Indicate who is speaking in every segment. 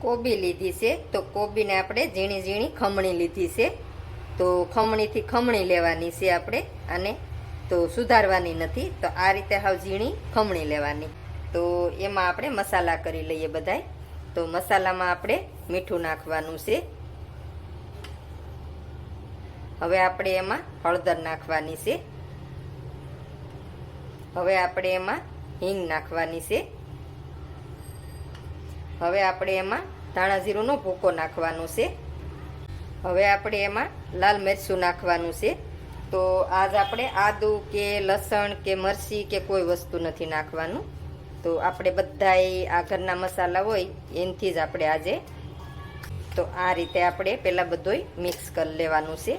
Speaker 1: કોબી લીધી છે. તો કોબીને આપણે ઝીણી ઝીણી ખમણી લીધી છે. તો ખમણીથી ખમણી લેવાની છે આપણે અને તો સુધારવાની નથી. તો આ રીતે હાવ ઝીણી ખમણી લેવાની. તો એમાં આપણે મસાલા કરી લઈએ બધાય. તો મસાલામાં આપણે મીઠું નાખવાનું છે. હવે આપણે એમાં હળદર નાખવાની છે. હવે આપણે એમાં હિંગ નાખવાની છે. હવે આપણે એમાં ધાણા જીરુંનો ભૂકો નાખવાનો છે. હવે આપણે એમાં લાલ મરચું નાખવાનું છે. તો આજ આપણે આદુ કે લસણ કે મરચી કે કોઈ વસ્તુ નથી નાખવાનું. તો આપણે બધાય આ ઘરના મસાલા હોય એનાથી જ આપણે આજે તો આ રીતે આપણે પહેલાં બધોય મિક્સ કરી લેવાનું છે.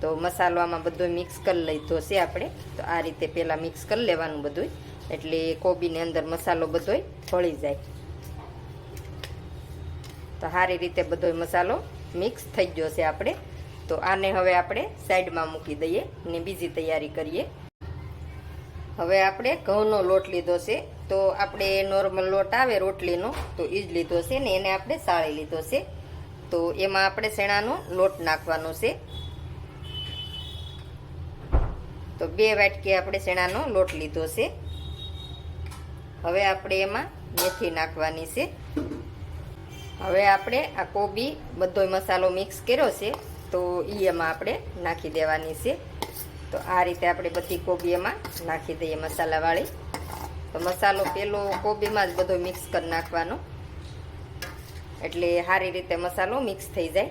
Speaker 1: તો મસાલો આમાં બધો મિક્સ કરી લીધો છે આપણે. તો આ રીતે પહેલાં મિક્સ કરી લેવાનું બધું એટલે કોબીની અંદર મસાલો બધોય ભળી જાય. તો સારી રીતે બધો મસાલો મિક્સ થઈ ગયો છે આપણે. તો આને હવે આપણે સાઈડમાં મૂકી દઈએ ને બીજી તૈયારી કરીએ. હવે આપણે ઘઉંનો લોટ લીધો છે. તો આપણે નોર્મલ લોટ આવે રોટલીનો, તો એ જ લીધો છે ને એને આપણે સાળી લીધો છે. તો એમાં આપણે શેણાનો લોટ નાખવાનો છે. તો બે વાટકી આપણે શેણાનો લોટ લીધો છે. હવે આપણે એમાં મેથી નાખવાની છે. હવે આપણે આ કોબી બધો મસાલો મિક્સ કર્યો છે, તો એ એમાં આપણે નાખી દેવાની છે. તો આ રીતે આપણે બધી કોબી એમાં નાખી દઈએ મસાલાવાળી. તો મસાલો પેલો કોબીમાં જ બધો મિક્સ કરી નાખવાનો. એટલે સારી રીતે મસાલો મિક્સ થઈ જાય.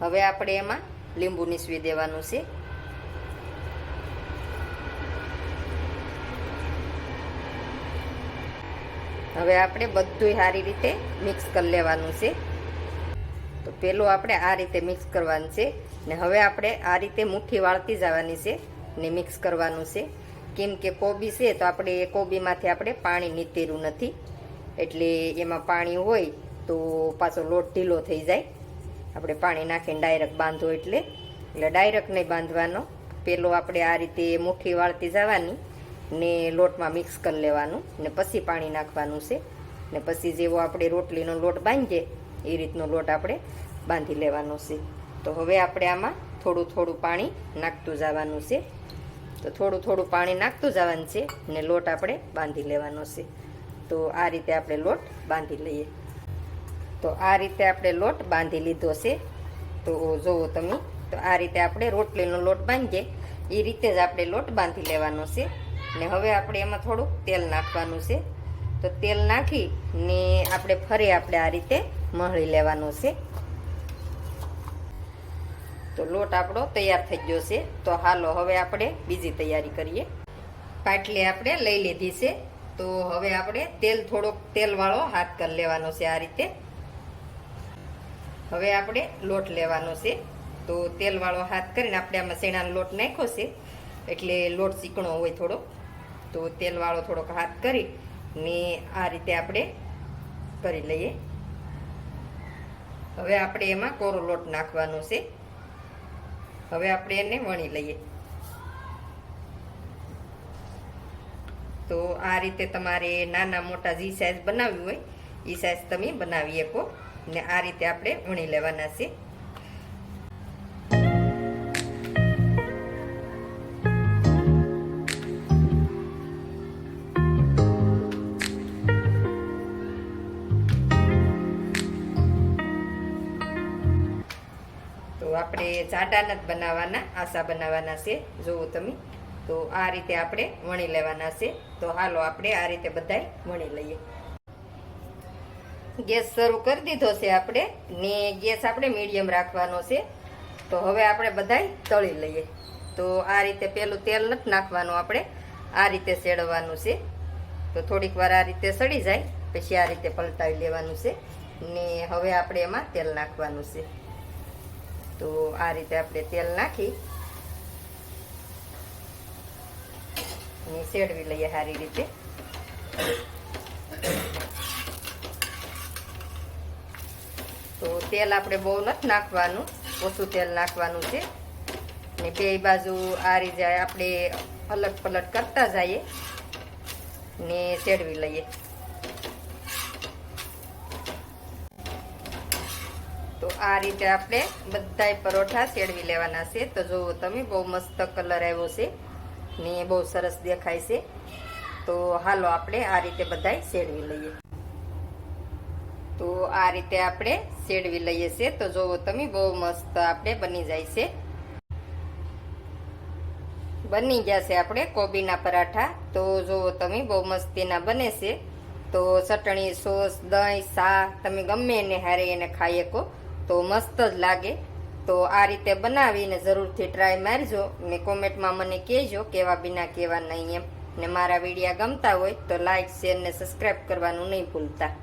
Speaker 1: હવે આપણે એમાં લીંબુ નીસવી દેવાનું છે. હવે આપણે બધું સારી રીતે મિક્સ કરી લેવાનું છે. તો પેલું આપણે આ રીતે મિક્સ કરવાનું છે ને હવે આપણે આ રીતે મુઠ્ઠી વાળતી જવાની છે ને મિક્સ કરવાનું છે. કેમ કે કોબી છે તો આપણે એ કોબીમાંથી આપણે પાણી નીતેરું નથી. એટલે એમાં પાણી હોય તો પાછો લોટ ઢીલો થઈ જાય. આપણે પાણી નાખીને ડાયરેક્ટ બાંધો એટલે. એટલે ડાયરેક્ટ નહીં બાંધવાનો. પેલો આપણે આ રીતે મુઠ્ઠી વાળતી જવાની. ને લોટમાં મિક્સ કરી લેવાનું ને પછી પાણી નાખવાનું છે. ને પછી જેવો આપણે રોટલીનો લોટ બાંધીએ, એ રીતનો લોટ આપણે બાંધી લેવાનો છે. તો હવે આપણે આમાં થોડું થોડું પાણી નાખતું જવાનું છે. તો થોડું થોડું પાણી નાખતું જવાનું છે ને લોટ આપણે બાંધી લેવાનો છે. તો આ રીતે આપણે લોટ બાંધી લઈએ. તો આ રીતે આપણે લોટ બાંધી લીધો છે. તો જુઓ તમે, તો આ રીતે આપણે રોટલીનો લોટ બાંધીએ, એ રીતે જ આપણે લોટ બાંધી લેવાનો છે. ને હવે આપણે એમાં થોડુંક તેલ નાખવાનું છે. તો તેલ નાખી ને આપણે ફરી આપણે આ રીતે મહળી લેવાનો છે. તો લોટ આપણો તૈયાર થઈ ગયો છે. તો હાલો હવે આપણે બીજી તૈયારી કરીએ. પાટલી આપણે લઈ લીધી છે. તો હવે આપણે તેલ થોડોક તેલવાળો હાથ કરી લેવાનો છે આ રીતે. હવે આપણે લોટ લેવાનો છે. તો તેલવાળો હાથ કરીને આપણે આમાં શેણાનો લોટ નાખ્યો છે. એટલે લોટ ચીકણો હોય થોડો તો તેલવાળો થોડોક હાથ કરી ને આ રીતે આપણે કરી લઈએ. હવે આપણે એમાં કોરો લોટ નાખવાનો છે. હવે આપણે એને વણી લઈએ. તો આ રીતે તમારે નાના મોટા જે સાઈઝ બનાવવી હોય, એ સાઈઝ તમે બનાવી શકો ને આ રીતે આપણે વણી લેવાના છે. આપણે જાડા નથી બનાવવાના, આસા બનાવવાના છે. જુઓ તમે, તો આ રીતે આપણે વણી લેવાના છે. તો હાલો આપણે આ રીતે બધાય વણી લઈએ. ગેસ શરૂ કરી દીધો છે આપણે, ને ગેસ આપણે મીડિયમ રાખવાનો છે. તો હવે આપણે બધાય તળી લઈએ. તો આ રીતે પેલું તેલ નથી નાખવાનું આપણે, આ રીતે સેડવાનું છે. તો થોડીક વાર આ રીતે સડી જાય, પછી આ રીતે પલટાવી લેવાનું છે. ને હવે આપણે એમાં તેલ નાખવાનું છે. તો આ રીતે આપણે તેલ નાખી શેડવી લઈએ સારી રીતે. તો તેલ આપણે બહુ નથી નાખવાનું, ઓછું તેલ નાખવાનું છે. ને બે બાજુ આ રીતે આપણે અલગ પલટ કરતા જઈએ ને શેડવી લઈએ. તો આ રીતે આપણે બધાય પરોઠા શેડવી લેવાના છે. તો જુઓ તમે, બહુ મસ્ત કલર આવ્યો છે ને બહુ સરસ દેખાય છે. તો હાલો આપણે આ રીતે બધાય શેડવી લઈએ. તો આ રીતે આપણે શેડવી લઈએ છીએ તો જુઓ તમે, બહુ મસ્ત આપણે બની જાય છે. બની ગયા છે આપણે કોબીના પરાઠા. તો જુઓ તમે, બહુ મસ્તીના બને છે. તો ચટણી, સોસ, દહીં શા તમે ગમે એને હારે એને ખાઈ શકો. તો મસ્ત જ લાગે. તો આ રીતે બનાવીને જરૂરથી ટ્રાય મારજો ને કોમેન્ટમાં મને કહેજો કેવા બીના કેવા નહીં એમ. ને મારા વિડીયા ગમતા હોય તો લાઇક શેર ને સબસ્ક્રાઈબ કરવાનું નહીં ભૂલતા.